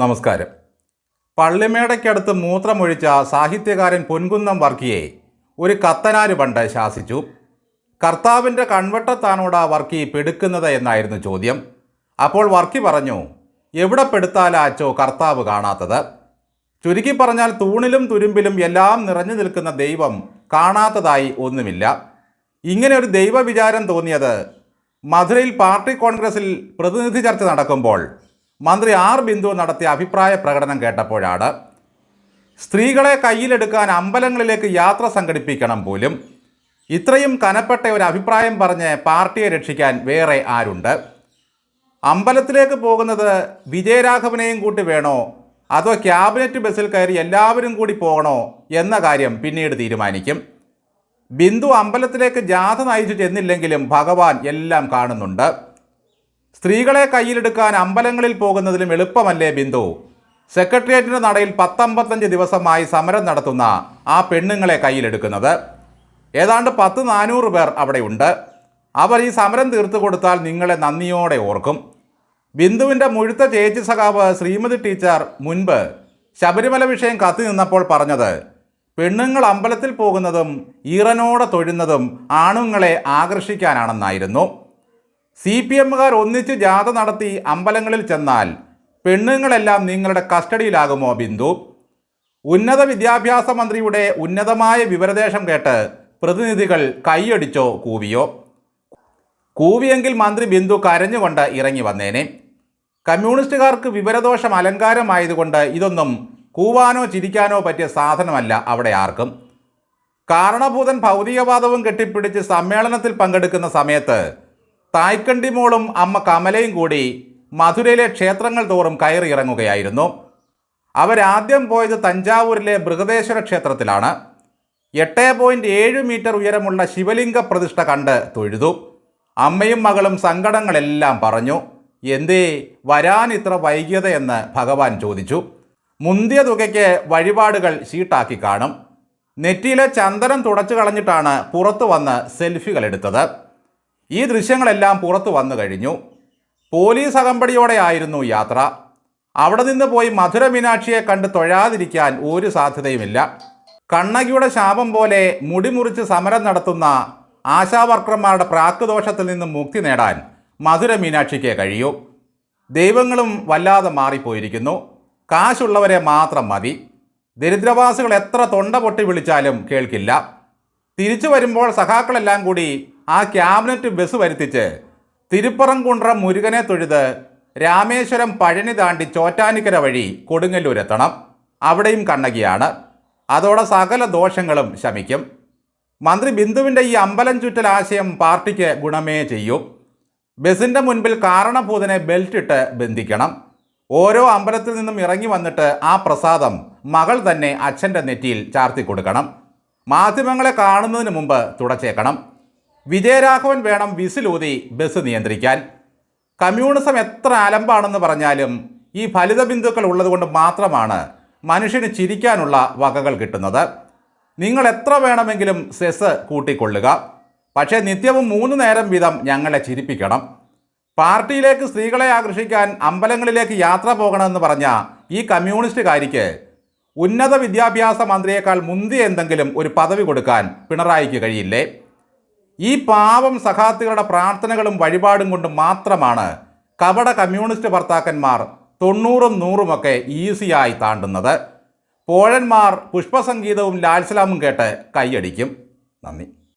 നമസ്കാരം. പള്ളിമേടയ്ക്കടുത്ത് മൂത്രമൊഴിച്ച സാഹിത്യകാരൻ പൊൻകുന്നം വർക്കിയെ ഒരു കത്തനാര് പണ്ട് ശാസിച്ചു. കർത്താവിന്റെ കൺവട്ടത്താണോടാ വർക്കി പെടുക്കുന്നത് എന്നായിരുന്നു ചോദ്യം. അപ്പോൾ വർക്കി പറഞ്ഞു എവിടെ പെടുത്താലാച്ചോ കർത്താവ് കാണാത്തത്? ചുരുക്കി പറഞ്ഞാൽ തൂണിലും തുരുമ്പിലും എല്ലാം നിറഞ്ഞു നിൽക്കുന്ന ദൈവം കാണാത്തതായി ഒന്നുമില്ല. ഇങ്ങനെ ഒരു ദൈവവിചാരം തോന്നിയത് മധുരയിൽ പാർട്ടി കോൺഗ്രസിൽ പ്രതിനിധി ചർച്ച നടക്കുമ്പോൾ മന്ത്രി ആർ ബിന്ദു നടത്തിയ അഭിപ്രായ പ്രകടനം കേട്ടപ്പോഴാണ് സ്ത്രീകളെ കയ്യിലെടുക്കാൻ അമ്പലങ്ങളിലേക്ക് യാത്ര സംഘടിപ്പിക്കണം പോലും. ഇത്രയും കനപ്പെട്ട ഒരു അഭിപ്രായം പറഞ്ഞ് പാർട്ടിയെ രക്ഷിക്കാൻ വേറെ ആരുണ്ട്? അമ്പലത്തിലേക്ക് പോകുന്നത് വിജയരാഘവനെയും കൂട്ടി വേണോ? അതോ ക്യാബിനറ്റ് ബസ്സിൽ കയറി എല്ലാവരും കൂടി പോകണോ എന്ന കാര്യം പിന്നീട് തീരുമാനിക്കും. ബിന്ദു അമ്പലത്തിലേക്ക് ജാഥ നയിച്ചു ചെന്നില്ലെങ്കിലും ഭഗവാൻ എല്ലാം കാണുന്നുണ്ട്. സ്ത്രീകളെ കയ്യിലെടുക്കാൻ അമ്പലങ്ങളിൽ പോകുന്നതിലും എളുപ്പമല്ലേ ബിന്ദു? സെക്രട്ടേറിയറ്റിന്റെ നടയിൽ പത്തമ്പത്തഞ്ച് ദിവസമായി സമരം നടത്തുന്ന ആ പെണ്ണുങ്ങളെ കയ്യിലെടുക്കുന്നത്. ഏതാണ്ട് പത്ത് നാനൂറ് പേർ അവിടെയുണ്ട്. അവർ ഈ സമരം തീർത്തു കൊടുത്താൽ നിങ്ങളെ നന്ദിയോടെ ഓർക്കും. ബിന്ദുവിന്റെ മുഴുത്ത ചേച്ചി സഖാവ് ശ്രീമതി ടീച്ചർ മുൻപ് ശബരിമല വിഷയം കത്തി നിന്നപ്പോൾ പറഞ്ഞത് പെണ്ണുങ്ങൾ അമ്പലത്തിൽ പോകുന്നതും ഈറനോടെ തൊഴുന്നതും ആണുങ്ങളെ ആകർഷിക്കാനാണെന്നായിരുന്നു. സി പി എമ്മുകാർ ഒന്നിച്ച് ജാഥ നടത്തി അമ്പലങ്ങളിൽ ചെന്നാൽ പെണ്ണുങ്ങളെല്ലാം നിങ്ങളുടെ കസ്റ്റഡിയിലാകുമോ ബിന്ദു? ഉന്നത വിദ്യാഭ്യാസ മന്ത്രിയുടെ ഉന്നതമായ വിവരദേശം കേട്ട് പ്രതിനിധികൾ കൈയടിച്ചോ കൂവിയോ? കൂവിയെങ്കിൽ മന്ത്രി ബിന്ദു കരഞ്ഞുകൊണ്ട് ഇറങ്ങി വന്നേനെ. കമ്മ്യൂണിസ്റ്റുകാർക്ക് വിവരദോഷം അലങ്കാരമായതുകൊണ്ട് ഇതൊന്നും കൂവാനോ ചിരിക്കാനോ പറ്റിയ സാധനമല്ല അവിടെ ആർക്കും. കാരണഭൂതൻ ഭൗതികവാദവും കെട്ടിപ്പിടിച്ച് സമ്മേളനത്തിൽ പങ്കെടുക്കുന്ന സമയത്ത് തായ്ക്കണ്ടി മോളും അമ്മ കമലയും കൂടി മധുരയിലെ ക്ഷേത്രങ്ങൾ തോറും കയറിയിറങ്ങുകയായിരുന്നു. അവരാദ്യം പോയത് തഞ്ചാവൂരിലെ ബൃഹദേശ്വര ക്ഷേത്രത്തിലാണ്. എട്ട് പോയിന്റ് ഏഴ് മീറ്റർ ഉയരമുള്ള ശിവലിംഗ പ്രതിഷ്ഠ കണ്ട് തൊഴുതു. അമ്മയും മകളും സങ്കടങ്ങളെല്ലാം പറഞ്ഞു എന്തേ വരാൻ ഇത്ര വൈകിയതെന്ന് ഭഗവാൻ ചോദിച്ചു. മുന്തിയ തുകയ്ക്ക് വഴിപാടുകൾ ഷീട്ടാക്കി കാണും. നെറ്റിയിലെ ചന്ദനം തുടച്ചു കളഞ്ഞിട്ടാണ് പുറത്തു വന്ന് സെൽഫികൾ എടുത്തത്. ഈ ദൃശ്യങ്ങളെല്ലാം പുറത്തു വന്നു കഴിഞ്ഞു. പോലീസ് അകമ്പടിയോടെ ആയിരുന്നു യാത്ര. അവിടെ നിന്ന് പോയി മധുര മീനാക്ഷിയെ കണ്ട് തൊഴാതിരിക്കാൻ ഒരു സാധ്യതയുമില്ല. കണ്ണകിയുടെ ശാപം പോലെ മുടിമുറിച്ച് സമരം നടത്തുന്ന ആശാവർക്കർമാരുടെ പ്രാക്കുദോഷത്തിൽ നിന്ന് മുക്തി നേടാൻ മധുര മീനാക്ഷിക്ക് കഴിയൂ. ദൈവങ്ങളും വല്ലാതെ മാറിപ്പോയിരിക്കുന്നു. കാശുള്ളവരെ മാത്രം മതി. ദരിദ്രവാസികൾ എത്ര തൊണ്ട പൊട്ടി വിളിച്ചാലും കേൾക്കില്ല. തിരിച്ചു വരുമ്പോൾ സഖാക്കളെല്ലാം കൂടി ആ ക്യാബിനറ്റ് ബസ് വരുത്തിച്ച് തിരുപ്പറംകുണ്ട്ര മുരുകനെ തൊഴുത് രാമേശ്വരം പഴനി താണ്ടി ചോറ്റാനിക്കര വഴി കൊടുങ്ങല്ലൂരെത്തണം. അവിടെയും കണ്ണകിയാണ്. അതോടെ സകല ദോഷങ്ങളും ശമിക്കും. മന്ത്രി ബിന്ദുവിന്റെ ഈ അമ്പലം ചുറ്റൽ ആശയം പാർട്ടിക്ക് ഗുണമേ ചെയ്യൂ. ബസിന്റെ മുൻപിൽ കാരണഭൂതനെ ബെൽറ്റിട്ട് ബന്ധിക്കണം. ഓരോ അമ്പലത്തിൽ നിന്നും ഇറങ്ങി വന്നിട്ട് ആ പ്രസാദം മകൾ തന്നെ അച്ഛന്റെ നെറ്റിയിൽ ചാർത്തി കൊടുക്കണം. മാധ്യമങ്ങളെ കാണുന്നതിന് മുമ്പ് തുടച്ചേക്കണം. വിജയരാഘവൻ വേണം വിസിലൂതി ബസ് നിയന്ത്രിക്കാൻ. കമ്മ്യൂണിസം എത്ര അലമ്പാണെന്ന് പറഞ്ഞാലും ഈ ഫലിത ബിന്ദുക്കൾ ഉള്ളതുകൊണ്ട് മാത്രമാണ് മനുഷ്യന് ചിരിക്കാനുള്ള വകകൾ കിട്ടുന്നത്. നിങ്ങൾ എത്ര വേണമെങ്കിലും സെസ് കൂട്ടിക്കൊള്ളുക. പക്ഷേ നിത്യവും മൂന്ന് നേരം വീതം ഞങ്ങളെ ചിരിപ്പിക്കണം. പാർട്ടിയിലേക്ക് സ്ത്രീകളെ ആകർഷിക്കാൻ അമ്പലങ്ങളിലേക്ക് യാത്ര പോകണമെന്ന് പറഞ്ഞ ഈ കമ്മ്യൂണിസ്റ്റുകാരിക്ക് ഉന്നത വിദ്യാഭ്യാസ മന്ത്രിയേക്കാൾ മുന്തിയ എന്തെങ്കിലും ഒരു പദവി കൊടുക്കാൻ പിണറായിക്ക് കഴിയില്ലേ? ഈ പാവം സഖാത്തുകളുടെ പ്രാർത്ഥനകളും വഴിപാടും കൊണ്ട് മാത്രമാണ് കപട കമ്മ്യൂണിസ്റ്റ് ഭർത്താക്കന്മാർ തൊണ്ണൂറും നൂറുമൊക്കെ ഈസിയായി താണ്ടുന്നത്. പോഴന്മാർ പുഷ്പസംഗീതവും ലാൽസലാമും കേട്ട് കൈയടിക്കും. നന്ദി.